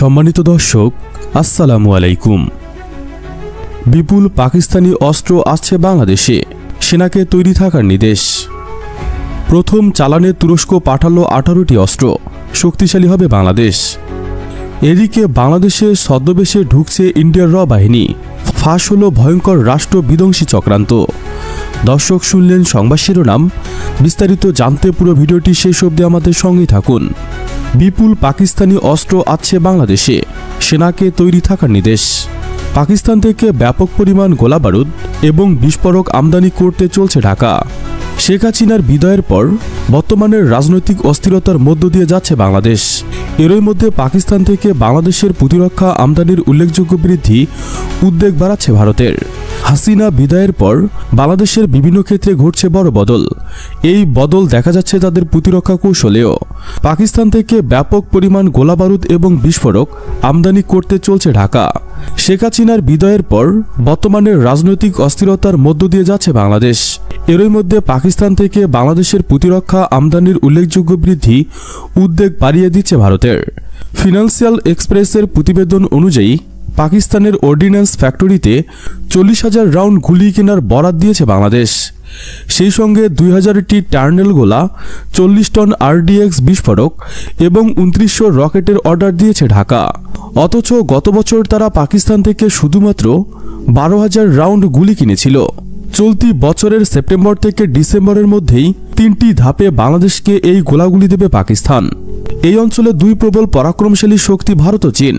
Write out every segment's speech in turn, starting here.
সম্মানিত দর্শক, আসসালামু আলাইকুম। বিপুল পাকিস্তানি অস্ত্র আসছে বাংলাদেশে, সেনাকে তৈরি থাকার নির্দেশ। প্রথম চালানে তুরস্ক পাঠালো আঠারোটি অস্ত্র, শক্তিশালী হবে বাংলাদেশ। এদিকে বাংলাদেশে ছদ্মবেশে ঢুকছে ইন্ডিয়ার র বাহিনী, ফাঁস হলো ভয়ঙ্কর রাষ্ট্র বিধ্বংসী চক্রান্ত। দর্শক শুনলেন সংবাদ শিরোনাম, বিস্তারিত জানতে পুরো ভিডিওটি শেষ অবধি আমাদের সঙ্গেই থাকুন। বিপুল পাকিস্তানি অস্ত্র আছে বাংলাদেশে। সেনাকে তৈরি থাকার নির্দেশ। পাকিস্তান থেকে ব্যাপক পরিমাণ গোলাবারুদ এবং বিস্ফোরক আমদানি করতে চলছে ঢাকা। শেখ হাসিনার বিদায়ের পর বর্তমানের রাজনৈতিক অস্থিরতার মধ্য দিয়ে যাচ্ছে বাংলাদেশ। এরই মধ্যে পাকিস্তান থেকে বাংলাদেশের প্রতিরক্ষা আমদানির উল্লেখযোগ্য বৃদ্ধি উদ্বেগ বাড়াচ্ছে ভারতের। হাসিনা বিদায়ের পর বাংলাদেশের বিভিন্ন ক্ষেত্রে ঘটছে বড় বদল। এই বদল দেখা যাচ্ছে তাদের প্রতিরক্ষা কৌশলেও। পাকিস্তান থেকে ব্যাপক পরিমাণ গোলাবারুদ এবং বিস্ফোরক আমদানি করতে চলছে ঢাকা। শেখ হাসিনার বিদায়ের পর বর্তমানের রাজনৈতিক অস্থিরতার মধ্য দিয়ে যাচ্ছে বাংলাদেশ। এরই মধ্যে পাকিস্তান থেকে বাংলাদেশের প্রতিরক্ষা আমদানির উল্লেখযোগ্য বৃদ্ধি উদ্বেগ বাড়িয়ে দিচ্ছে ভারতের। ফিনান্সিয়াল এক্সপ্রেসের প্রতিবেদন অনুযায়ী, পাকিস্তানের অর্ডিন্যান্স ফ্যাক্টরিতে চল্লিশ হাজার রাউন্ড গুলি কেনার বরাদ দিয়েছে বাংলাদেশ। সেই সঙ্গে দুই হাজারটি টার্নেল গোলা, চল্লিশ টন আরডিএক্স বিস্ফোরক এবং উনত্রিশশো রকেটের অর্ডার দিয়েছে ঢাকা। অথচ গত বছর তারা পাকিস্তান থেকে শুধুমাত্র বারো হাজার রাউন্ড গুলি কিনেছিল। চলতি বছরের সেপ্টেম্বর থেকে ডিসেম্বরের মধ্যেই তিনটি ধাপে বাংলাদেশকে এই গোলাগুলি দেবে পাকিস্তান। এই অঞ্চলে দুই প্রবল পরাক্রমশালী শক্তি ভারত ও চীন।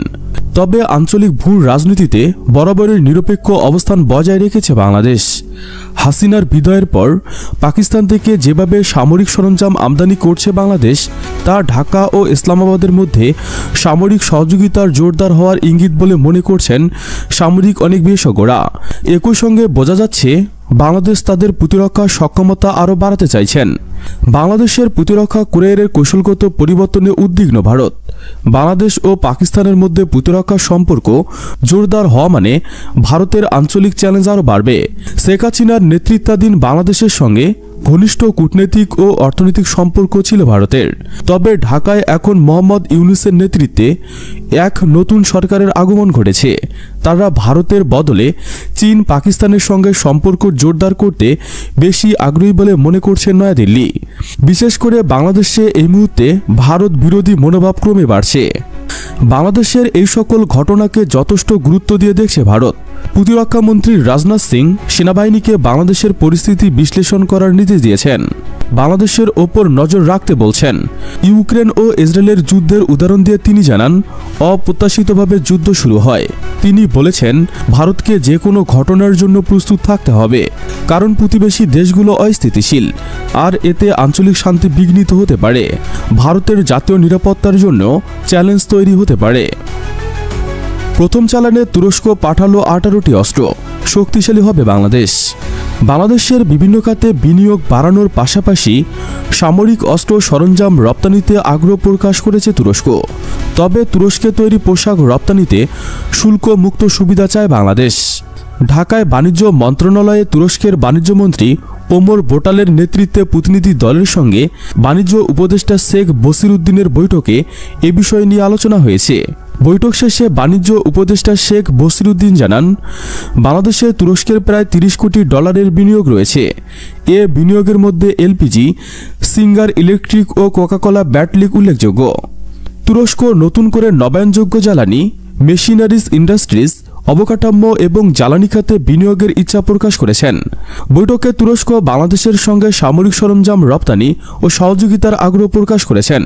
তবে আঞ্চলিক ভূ রাজনীতিতে বরাবরের নিরপেক্ষ অবস্থান বজায় রেখেছে বাংলাদেশ। হাসিনার বিদায়ের পর পাকিস্তান থেকে যেভাবে সামরিক সরঞ্জাম আমদানি করছে বাংলাদেশ, তা ঢাকা ও ইসলামাবাদের মধ্যে সামরিক সহযোগিতার জোরদার হওয়ার ইঙ্গিত বলে মনে করছেন সামরিক অনেক বিশেষজ্ঞরা একই সঙ্গে বোঝা যাচ্ছে, বাংলাদেশ তাদের প্রতিরক্ষা সক্ষমতা আরও বাড়াতে চাইছেন। বাংলাদেশের প্রতিরক্ষা কুরিয়ারের কৌশলগত পরিবর্তনে উদ্বিগ্ন ভারত। বাংলাদেশ ও পাকিস্তানের মধ্যে প্রতিরক্ষা সম্পর্ক জোরদার হওয়া মানে ভারতের আঞ্চলিক চ্যালেঞ্জ আরও বাড়বে। শেখ হাসিনার নেতৃত্বাধীন বাংলাদেশের সঙ্গে ঘনিষ্ঠ কূটনৈতিক ও অর্থনৈতিক সম্পর্ক ছিল ভারতের। তবে ঢাকায় এখন মোহাম্মদ ইউনুসের নেতৃত্বে এক নতুন সরকারের আগমন ঘটেছে। তারা ভারতের বদলে চীন পাকিস্তানের সঙ্গে সম্পর্ক জোরদার করতে বেশি আগ্রহী বলে মনে করছে নয়াদিল্লি। বিশেষ করে বাংলাদেশে এই মুহূর্তে ভারত বিরোধী মনোভাব ক্রমে বাড়ছে। বাংলাদেশের এই সকল ঘটনাকে যথেষ্ট গুরুত্ব দিয়ে দেখছে ভারত। প্রতিরক্ষা মন্ত্রী রাজনাথ সিং সেনাবাহিনীকে বাংলাদেশের পরিস্থিতি বিশ্লেষণ করার নির্দেশ দিয়েছেন। বাংলাদেশের ওপর নজর রাখতে বলছেন। ইউক্রেন ও ইসরায়েলের যুদ্ধের উদাহরণ দিয়ে তিনি জানান, অপ্রত্যাশিতভাবে যুদ্ধ শুরু হয়। তিনি বলেছেন, ভারতকে যে কোনো ঘটনার জন্য প্রস্তুত থাকতে হবে, কারণ প্রতিবেশী দেশগুলো অস্থিতিশীল। আর এতে আঞ্চলিক শান্তি বিঘ্নিত হতে পারে। ভারতের জাতীয় নিরাপত্তার জন্য চ্যালেঞ্জ তৈরি হতে পারে। প্রথম চালানে তুরস্ক পাঠালো আঠারোটি অস্ত্র। শক্তিশালী হবে বাংলাদেশ। বাংলাদেশের বিভিন্ন খাতে বিনিয়োগ বাড়ানোর পাশাপাশি সামরিক অস্ত্র সরঞ্জাম রপ্তানিতে আগ্রহ প্রকাশ করেছে তুরস্ক। তবে তুরস্কে তৈরি পোশাক রপ্তানিতে শুল্ক মুক্ত সুবিধা চায় বাংলাদেশ। ঢাকায় বাণিজ্য মন্ত্রণালয়ে তুরস্কের বাণিজ্যমন্ত্রী ওমর বোটালের নেতৃত্বে প্রতিনিধি দলের সঙ্গে বাণিজ্য উপদেষ্টা শেখ বসিরুদ্দিনের বৈঠকে এ বিষয় নিয়ে আলোচনা হয়েছে। বৈঠক শেষে বাণিজ্য উপদেষ্টা শেখ বসিরুদ্দিন জানান, বাংলাদেশে তুরস্কের প্রায় তিরিশ কোটি ডলারের বিনিয়োগ রয়েছে। এ বিনিয়োগের মধ্যে এলপিজি, সিঙ্গার ইলেকট্রিক ও কোকাকোলা ব্যাটলিক উল্লেখযোগ্য। তুরস্ক নতুন করে নবায়নযোগ্য জ্বালানি, মেশিনারিজ ইন্ডাস্ট্রিজ, অবকাঠামো এবং জ্বালানি খাতে বিনিয়োগের ইচ্ছা প্রকাশ করেছেন। বৈঠকে তুরস্ক বাংলাদেশের সঙ্গে সামরিক সরঞ্জাম রপ্তানি ও সহযোগিতার আগ্রহ প্রকাশ করেছেন।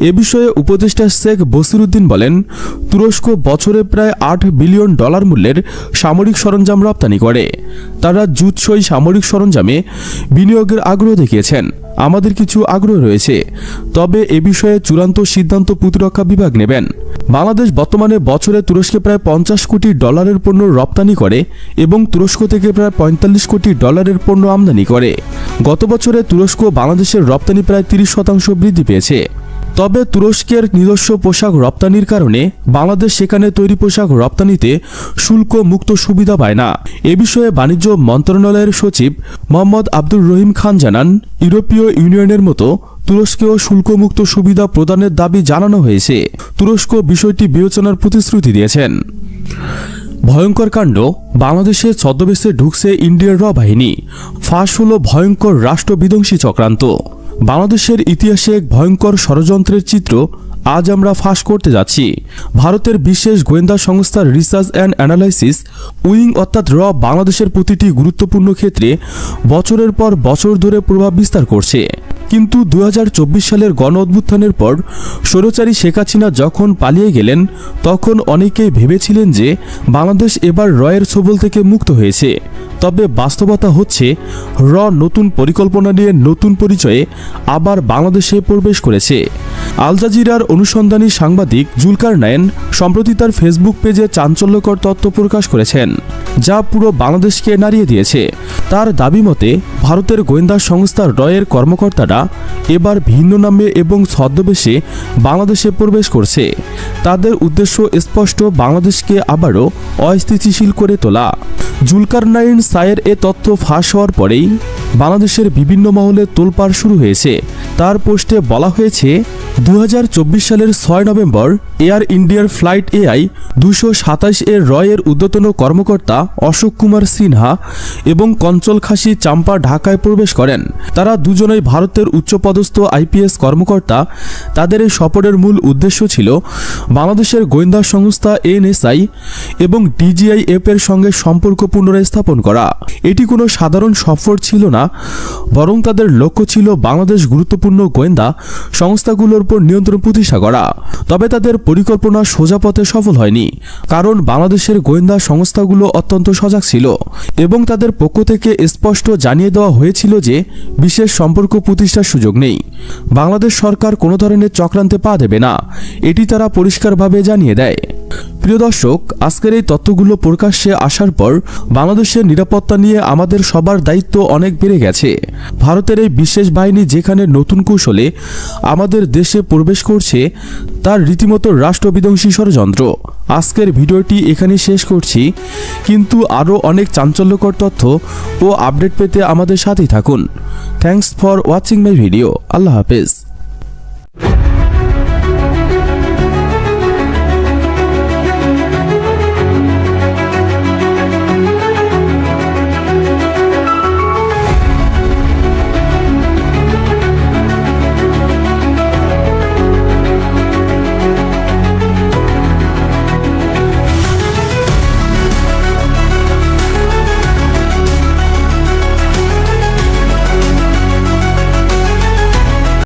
এ বিষয়ে উপদেষ্টা শেখ বসিরুদ্দিন বলেন, তুরস্ক বছরে প্রায় আট বিলিয়ন ডলার মূল্যের সামরিক সরঞ্জাম রপ্তানি করে। তারা জুৎসই সামরিক সরঞ্জামে বিনিয়োগের আগ্রহ দেখিয়েছেন। আমাদের কিছু আগ্রহ রয়েছে। তবে এ বিষয়ে চূড়ান্ত সিদ্ধান্ত প্রতিরক্ষা বিভাগ নেবেন। বাংলাদেশ বর্তমানে বছরে তুরস্কে প্রায় পঞ্চাশ কোটি ডলারের পণ্য রপ্তানি করে এবং তুরস্ক থেকে প্রায় পঁয়তাল্লিশ কোটি ডলারের পণ্য আমদানি করে। গত বছরে তুরস্ক বাংলাদেশের রপ্তানি প্রায় তিরিশ শতাংশ বৃদ্ধি পেয়েছে। তবে তুরস্কের নিজস্ব পোশাক রপ্তানির কারণে বাংলাদেশ সেখানে তৈরি পোশাক রপ্তানিতে শুল্ক মুক্ত সুবিধা পায় না। এ বিষয়ে বাণিজ্য মন্ত্রণালয়ের সচিব মোহাম্মদ আব্দুর রহিম খান জানান, ইউরোপীয় ইউনিয়নের মতো তুরস্কেও শুল্কমুক্ত সুবিধা প্রদানের দাবি জানানো হয়েছে। তুরস্ক বিষয়টি বিবেচনার প্রতিশ্রুতি দিয়েছেন। ভয়ঙ্কর কাণ্ড, বাংলাদেশে ছদ্মবেশে ঢুকছে ইন্ডিয়ার র বাহিনী ফাঁস হল ভয়ঙ্কর রাষ্ট্রবিধ্বংসী চক্রান্ত। বাংলাদেশের ইতিহাসে এক ভয়ঙ্কর ষড়যন্ত্রের চিত্র আজ আমরা ফাঁস করতে যাচ্ছি। ভারতের বিশেষ গোয়েন্দা সংস্থার রিসার্চ অ্যান্ড অ্যানালাইসিস উইং অর্থাৎ র বাংলাদেশের প্রতিটি গুরুত্বপূর্ণ ক্ষেত্রে বছরের পর বছর ধরে প্রভাব বিস্তার করছে। কিন্তু দু হাজার চব্বিশ সালের গণ অভ্যুত্থানের পর স্বৈরাচারী শেখ হাসিনা যখন পালিয়ে গেলেন, তখন অনেকেই ভেবেছিলেন যে বাংলাদেশ এবার রয়ের ছবল থেকে মুক্ত হয়েছে। তবে বাস্তবতা হচ্ছে, র নতুন পরিকল্পনা নিয়ে নতুন পরিচয়ে আবার বাংলাদেশে প্রবেশ করেছে। আল জাজিরার অনুসন্ধানী সাংবাদিক জুলকার নায়ন সম্প্রতি তার ফেসবুক পেজে চাঞ্চল্যকর তথ্য প্রকাশ করেছেন, যা পুরো বাংলাদেশকে নাড়িয়ে দিয়েছে। তার দাবি মতে, ভারতের গোয়েন্দা সংস্থা রয়ের কর্মকর্তারা এবার ভিন্ন নামে এবং ছদ্মবেশে বাংলাদেশে প্রবেশ করছে। তাদের উদ্দেশ্য স্পষ্ট, বাংলাদেশকে আবারও অস্থিতিশীল করে তোলা। জুলকার নাইন সায়ের এ তথ্য ফাঁস হওয়ার পরেই বাংলাদেশের বিভিন্ন মহলে তোলপাড় শুরু হয়েছে। তার পোস্টে বলা হয়েছে দু হাজার চব্বিশ সালের ছয় নভেম্বর, এয়ার ইন্ডিয়ার ফ্লাইট এআই দুশো সাতাশ এর রয়ের উদ্যতন কর্মকর্তা অশোক কুমার সিনহা এবং কঞ্চল খাসি চাম্পা ঢাকায় প্রবেশ করেন। তারা দুজনেই ভারতের উচ্চপদস্থ আইপিএস কর্মকর্তা। তাদের এই সফরের মূল উদ্দেশ্য ছিল বাংলাদেশের গোয়েন্দা সংস্থা এনএসআই এবং ডিজিআইএফ এর সঙ্গে সম্পর্ক পুনরায় স্থাপন করা। এটি কোনো সাধারণ সফর ছিল না, বরং তাদের লক্ষ্য ছিল বাংলাদেশ গুরুত্বপূর্ণ গোয়েন্দা সংস্থাগুলোর উপর নিয়ন্ত্রণ প্রতিষ্ঠা করা। তবে তাদের পরিকল্পনা সোজা পথে সফল হয়নি, কারণ বাংলাদেশের গোয়েন্দা সংস্থাগুলো অত্যন্ত সজাগ ছিল এবং তাদের পক্ষ থেকে স্পষ্ট জানিয়ে দেওয়া হয়েছিল যে বিশেষ সম্পর্ক প্রতিষ্ঠার সুযোগ নেই। বাংলাদেশ সরকার কোনো ধরনের চক্রান্তে পা দেবে না, এটি তারা পরিষ্কারভাবে জানিয়ে দেয়। প্রিয় দর্শক, আজকের এই তথ্যগুলো প্রকাশ্যে আসার পর বাংলাদেশের নিরাপত্তা নিয়ে আমাদের সবার দায়িত্ব অনেক বেড়ে গেছে। ভারতের এই বিশেষ বাহিনী যেখানে নতুন কৌশলে আমাদের দেশে প্রবেশ করছে, তার রীতিমতো রাষ্ট্রবিধ্বংসী ষড়যন্ত্র। আজকের ভিডিওটি এখানে শেষ করছি। কিন্তু আরও অনেক চাঞ্চল্যকর তথ্য ও আপডেট পেতে আমাদের সাথেই থাকুন। Thanks for watching my video আল্লাহ হাফেজ।